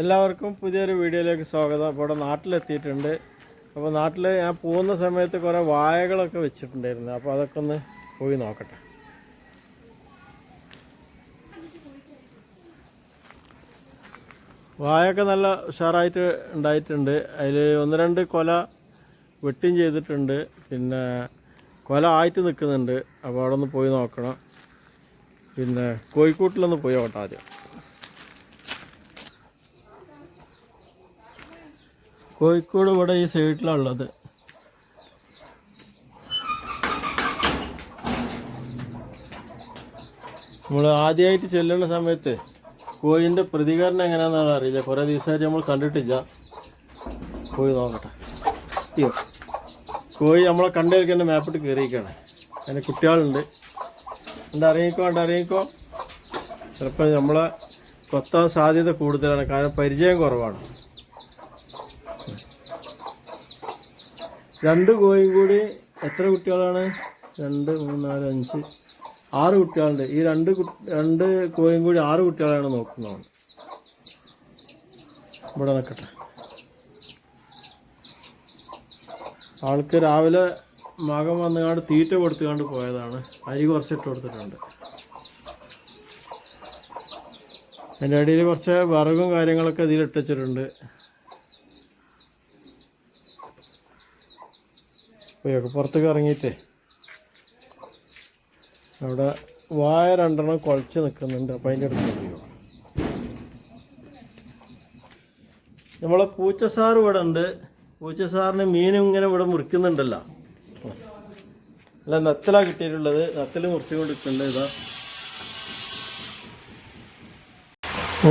എല്ലാവർക്കും പുതിയൊരു വീഡിയോയിലേക്ക് സ്വാഗതം. അപ്പോൾ ഇവിടെ നാട്ടിലെത്തിയിട്ടുണ്ട്. അപ്പോൾ നാട്ടിൽ ഞാൻ പോകുന്ന സമയത്ത് കുറേ വാഴകളൊക്കെ വെച്ചിട്ടുണ്ടായിരുന്നു. അപ്പോൾ അതൊക്കെ ഒന്ന് പോയി നോക്കട്ടെ. വാഴയൊക്കെ നല്ല ഉഷാറായിട്ട് ഉണ്ടായിട്ടുണ്ട്. അതിൽ ഒന്ന് രണ്ട് കൊല വെട്ടിയും ചെയ്തിട്ടുണ്ട്. പിന്നെ കൊല ആയിട്ട് നിൽക്കുന്നുണ്ട്. അപ്പോൾ അവിടെ ഒന്ന് പോയി നോക്കണം. പിന്നെ കോഴിക്കോട്ടിലൊന്ന് പോയി നോക്കട്ടെ ആദ്യം. കോഴിക്കോട് ഇവിടെ ഈ സൈഡിലാണ് ഉള്ളത്. നമ്മൾ ആദ്യമായിട്ട് ചെല്ലുന്ന സമയത്ത് കോഴിന്റെ പ്രതികരണം എങ്ങനെയാണെന്നാണ് അറിയില്ല. കുറേ ദിവസമായിട്ട് നമ്മൾ കണ്ടിട്ടില്ല. കോഴി നോക്കട്ടെ. അയ്യോ കോഴി നമ്മളെ കണ്ടേൽക്ക് തന്നെ മാപ്പിട്ട് കയറിയിരിക്കുകയാണ് അതിന് കുട്ടികളുണ്ട്. ഉണ്ട് അറിയിക്കോ ഉണ്ട് അറിയിക്കോ? ചിലപ്പോൾ നമ്മളെ കൊത്താൻ സാധ്യത കൂടുതലാണ്. കാരണം പരിചയം കുറവാണ്. രണ്ട് കോയും കൂടി എത്ര കുട്ടികളാണ്? രണ്ട് മൂന്ന് നാല് അഞ്ച്. ആറ് കുട്ടികളുണ്ട്. ഈ രണ്ട് രണ്ട് കോയും കൂടി ആറ് കുട്ടികളാണ് നോക്കുന്നത് ഇവിടെ നിൽക്കട്ടെ ആൾക്ക് രാവിലെ മകം വന്നുകാണ്ട് തീറ്റ കൊടുത്തുകൊണ്ട് പോയതാണ്. അരി കുറച്ചിട്ട് കൊടുത്തിട്ടുണ്ട്. അതിന്റെ ഇടയിൽ കുറച്ച് വിറകും കാര്യങ്ങളൊക്കെ ഇതിൽ ഇട്ടുവച്ചിട്ടുണ്ട് പോയൊക്കെ പുറത്തേക്ക് ഇറങ്ങിയിട്ടേ. അവിടെ വായ രണ്ടെണ്ണം കുഴച്ച് നിൽക്കുന്നുണ്ട് അപ്പം അതിന്റെ അടുത്ത് നമ്മളെ പൂച്ചസാർ ഇവിടെ ഉണ്ട്. പൂച്ചസാറിന് മീനും ഇങ്ങനെ ഇവിടെ മുറിക്കുന്നുണ്ടല്ലോ. അല്ല നത്തലാണ് കിട്ടിയിട്ടുള്ളത്. നത്തൽ മുറിച്ചുകൊണ്ട് കൊണ്ടിട്ടുണ്ട് ഇതാ.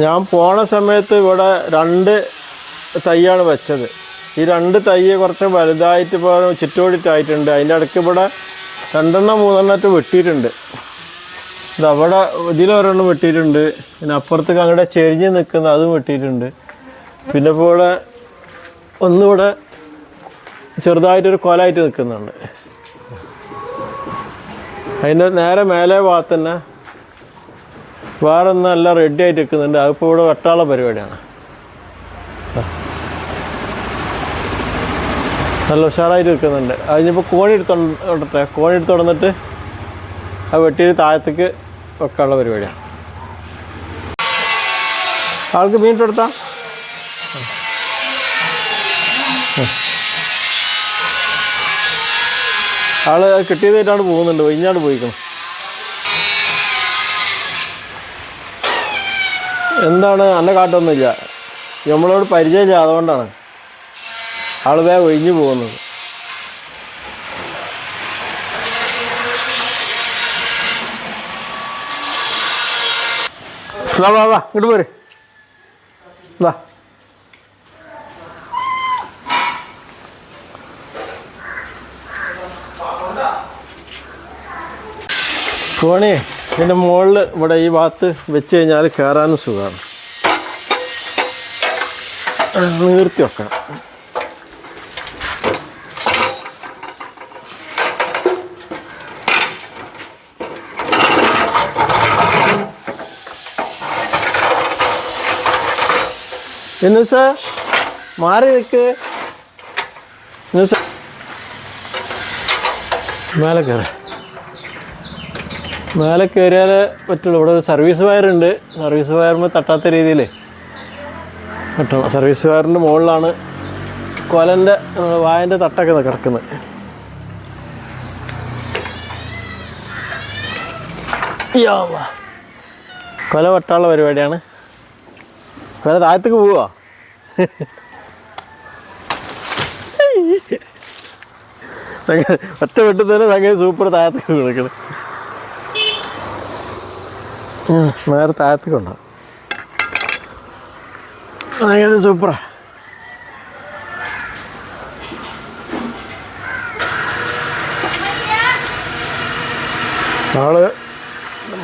ഞാൻ പോണ സമയത്ത് ഇവിടെ രണ്ട് തൈയാണ് വെച്ചത്. ഈ രണ്ട് തൈ കുറച്ച് വലുതായിട്ട് ഇപ്പോൾ ചുറ്റോടിട്ടായിട്ടുണ്ട്. അതിന്റെ ഇടയ്ക്ക് ഇവിടെ രണ്ടെണ്ണം മൂന്നെണ്ണമായിട്ട് വെട്ടിയിട്ടുണ്ട്. ഇത് അവിടെ ഇതിലൊരെണ്ണം വെട്ടിയിട്ടുണ്ട്. പിന്നെ അപ്പുറത്തേക്ക് അങ്ങോട്ട് ചെരിഞ്ഞ് നിൽക്കുന്ന അതും വെട്ടിയിട്ടുണ്ട്. പിന്നെ ഇപ്പോൾ ഇവിടെ ഒന്നിവിടെ ചെറുതായിട്ടൊരു കൊലായിട്ട് നിൽക്കുന്നുണ്ട്. അതിന്റെ നേരെ മേലെ ഭാഗത്ത് തന്നെ വേറെ ഒന്നെല്ലാം റെഡി ആയിട്ട് നിൽക്കുന്നുണ്ട്. അതിപ്പോൾ ഇവിടെ വെട്ടാള പരിപാടിയാണ്. നല്ല ഉഷാറായിട്ട് നിൽക്കുന്നുണ്ട്. അതിനിപ്പോൾ കോണി എടുത്തോട്ടെ കോണി എടുത്ത് തുടർന്നിട്ട് ആ വെട്ടിയിട്ട് താഴത്തേക്ക് വെക്കാനുള്ള പരിപാടിയാണ് ആൾക്ക് മീൻ കൊടുത്താ? ആൾ കിട്ടിയതായിട്ടാണ് പോകുന്നുണ്ട്. ഇഞ്ഞാണ്ട് പോയിക്കണം. എന്താണ്? അന്നെ കാട്ടൊന്നുമില്ല. നമ്മളോട് പരിചയമില്ല അതുകൊണ്ടാണ്. ആൾ വേഗം ഒഴിഞ്ഞു പോകുന്നത് വാ വാ വാ ഇങ്ങോട്ട് പോര്. വാ. ഫോണേ ഇതിന്റെ മുകളിൽ ഇവിടെ ഈ ഭാഗത്ത് വെച്ച് കഴിഞ്ഞാൽ കയറാനും സുഖമാണ്. നിർത്തി വെക്കണം. എന്നുവെച്ച മാറി നിൽക്ക്. മേലെ കയറി. മേലെ കയറിയാലേ പറ്റുള്ളൂ. ഇവിടെ സർവീസ് വയറുണ്ട് സർവീസ് വയറുമ്പോൾ തട്ടാത്ത രീതിയിൽ പറ്റണം സർവീസ് വയറിന്റെ മുകളിലാണ് കൊലന്റെ വായന്റെ തട്ടൊക്കെ കിടക്കുന്നത്. കൊല വട്ടാനുള്ള പരിപാടിയാണ്. കൊല താഴത്തേക്ക് പോവാ. ഒറ്റ വെട്ടി തന്നെ സംഗതി സൂപ്പർ താഴത്തേക്ക് കൊടുക്കണം. നേരെ താഴത്തേക്ക് ഉണ്ടോ സംഗതി സൂപ്പറാ ആൾ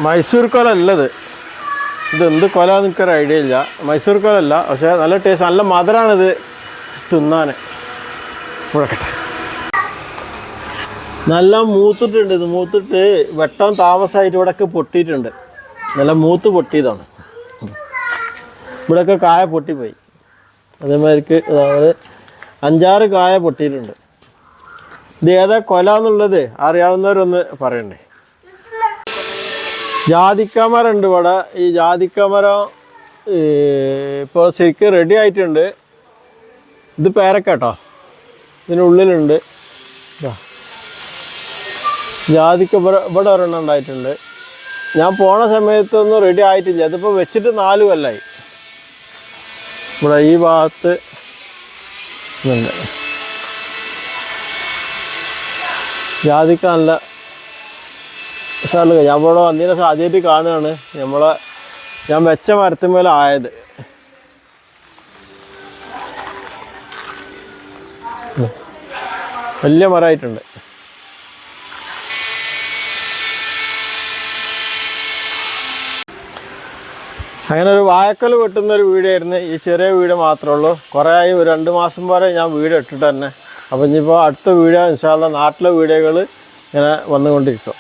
മൈസൂർ ഇത് എന്ത് കൊല എനിക്കൊരു ഐഡിയ ഇല്ല. മൈസൂർ കൊല അല്ല പക്ഷേ നല്ല ടേസ്റ്റ് നല്ല മധുരമാണിത് തിന്നാൻ മുഴക്കട്ടെ നല്ല മൂത്തിട്ടുണ്ട് ഇത്. മൂത്തിട്ട് വെട്ടം താമസമായിട്ട് ഇവിടെയൊക്കെ പൊട്ടിയിട്ടുണ്ട്. നല്ല മൂത്ത് പൊട്ടിയതാണ്. ഇവിടെയൊക്കെ കായ പൊട്ടിപ്പോയി. അതേമാതിരിക്ക് അതായത് അഞ്ചാറ് കായ പൊട്ടിയിട്ടുണ്ട്. ഇത് ഏതാ കൊല എന്നുള്ളത് അറിയാവുന്നവരൊന്ന് പറയണ്ടേ? ജാതിക്കാമരം ഉണ്ട് ഇവിടെ. ഈ ജാതിക്കമരം ഇപ്പോൾ ശരിക്കും റെഡി ആയിട്ടുണ്ട്. ഇത് പേരക്കാട്ടോ. ഇതിനുള്ളിലുണ്ട് ജാതിക്കമര ജാതിക്ക ഇവിടെ ഒരെണ്ണം ഉണ്ടായിട്ടുണ്ട്. ഞാൻ പോണ സമയത്തൊന്നും റെഡി ആയിട്ടില്ല. അതിപ്പോൾ വെച്ചിട്ട് നാല് കൊല്ലായി. ഇവിടെ ഈ ഭാഗത്ത് ജാതിക്ക നല്ല ഞാൻ ഇവിടെ വന്നതിനെ ആദ്യമായിട്ട് കാണുകയാണ്. നമ്മളെ ഞാൻ വെച്ച മരത്തിന്മേലായത് വലിയ മരമായിട്ടുണ്ട്. അങ്ങനെ ഒരു വായക്കൽ വെട്ടുന്ന ഒരു വീഡിയോ ആയിരുന്നു. ഈ ചെറിയ വീട് മാത്രമേ ഉള്ളൂ. കുറേ ആയി ഒരു രണ്ട് മാസം വരെ ഞാൻ വീട് ഇട്ടിട്ട് തന്നെ. അപ്പം ഇനിയിപ്പോൾ അടുത്ത വീഡിയോ ഇൻഷാല്ല നാട്ടിലെ വീഡിയോകൾ ഇങ്ങനെ വന്നുകൊണ്ടിരിക്കും.